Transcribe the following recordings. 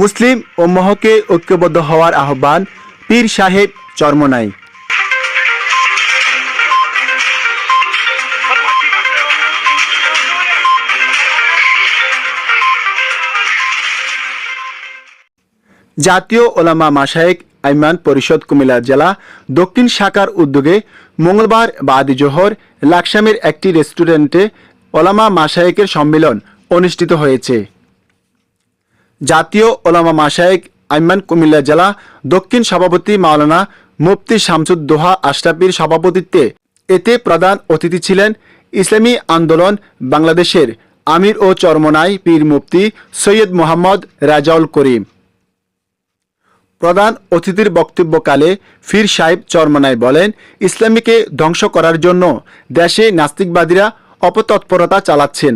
মুসলিম ও মহকে ঐক্যবদ্ধ হওয়ার আহ্বান পীর সাহেব চরমনাই। জাতীয় ওলামা মাসায়েক আইমান পরিষদ কুমিল্লা জেলা দক্ষিণ শাখার উদ্যোগে মঙ্গলবার বাদি জোহর লাকসামের একটি রেস্টুরেন্টে ওলামা মাসায়েকের সম্মেলন অনুষ্ঠিত হয়েছে। জাতীয় ওলামা মাসায়েক আইমান কুমিল্লা জেলা দক্ষিণ সভাপতি মাওলানা মুফতি শামসুদ্দোহা আশরাফির সভাপতিত্বে এতে প্রধান অতিথি ছিলেন ইসলামী আন্দোলন বাংলাদেশের আমির ও চরমনাই পীর মুফতি সৈয়দ মোহাম্মদ রাজাউল করিম। প্রধান অতিথির বক্তব্যকালে ফির সাহেব চরমনাই বলেন, ইসলামীকে ধ্বংস করার জন্য দেশে নাস্তিকবাদীরা অপতৎপরতা চালাচ্ছেন।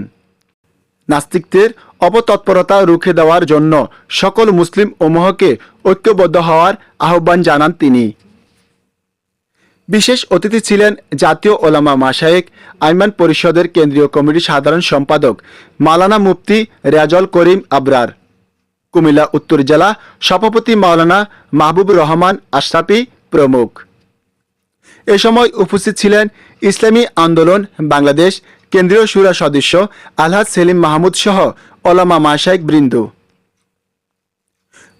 নাস্তিকদের অপতৎপরতা রুখে দেওয়ার জন্য সকল মুসলিম ওমহকে ঐক্যবদ্ধ হওয়ার আহ্বান জানান তিনি। বিশেষ অতিথি ছিলেন জাতীয় ওলামা মাসায়েক আইমান পরিষদের কেন্দ্রীয় কমিটির সাধারণ সম্পাদক মালানা মুফতি রেজল করিম আবরার, কুমিল্লা উত্তর জেলা সভাপতি মাওলানা মাহবুব রহমান আশরাফি প্রমুখ। এ সময় উপস্থিত ছিলেন ইসলামী আন্দোলন, বাংলাদেশ কেন্দ্রীয় সুরা সদস্য আলহাজ সেলিম মাহমুদ সহ ওলামা মাসাইক বৃন্দ।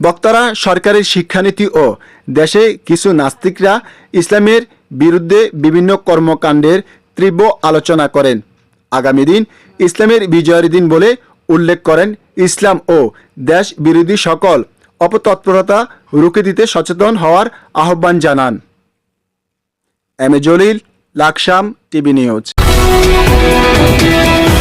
বক্তারা সরকারের শিক্ষানীতি ও দেশে কিছু নাস্তিকরা ইসলামের বিরুদ্ধে বিভিন্ন কর্মকাণ্ডের তীব্র আলোচনা করেন। আগামী দিন ইসলামের বিজয়ের দিন বলে উল্লেখ করেন ইসলাম ও দেশ বিরোধী সকল অপতৎপরতা রুখে দিতে সচেতন হওয়ার আহ্বান জানান। M A Jalil, Laksam, TV news. Thank you.